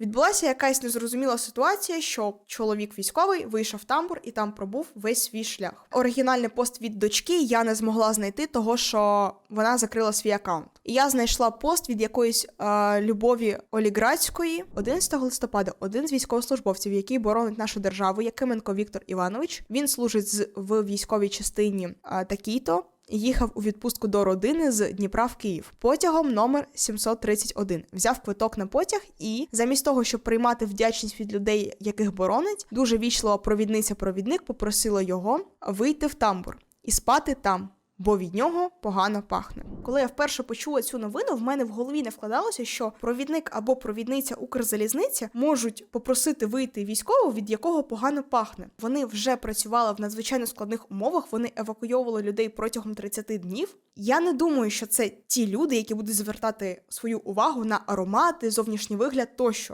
Відбулася якась незрозуміла ситуація, що чоловік військовий вийшов в тамбур і там пробув весь свій шлях. Оригінальний пост від дочки я не змогла знайти, того що вона закрила свій аккаунт. І я знайшла пост від якоїсь е, Любові Оліградської 11 листопада. Один з військовослужбовців, який боронить нашу державу, Якименко Віктор Іванович. Він служить в військовій частині е, такій-то. Їхав у відпустку до родини з Дніпра в Київ потягом номер 731. Взяв квиток на потяг і замість того, щоб приймати вдячність від людей, яких боронить, дуже вічлива провідниця-провідник попросила його вийти в тамбур і спати там. Бо від нього погано пахне. Коли я вперше почула цю новину, в мене в голові не вкладалося, що провідник або провідниця Укрзалізниці можуть попросити вийти військового, від якого погано пахне. Вони вже працювали в надзвичайно складних умовах. Вони евакуйовували людей протягом 30 днів. Я не думаю, що це ті люди, які будуть звертати свою увагу на аромати, зовнішній вигляд тощо.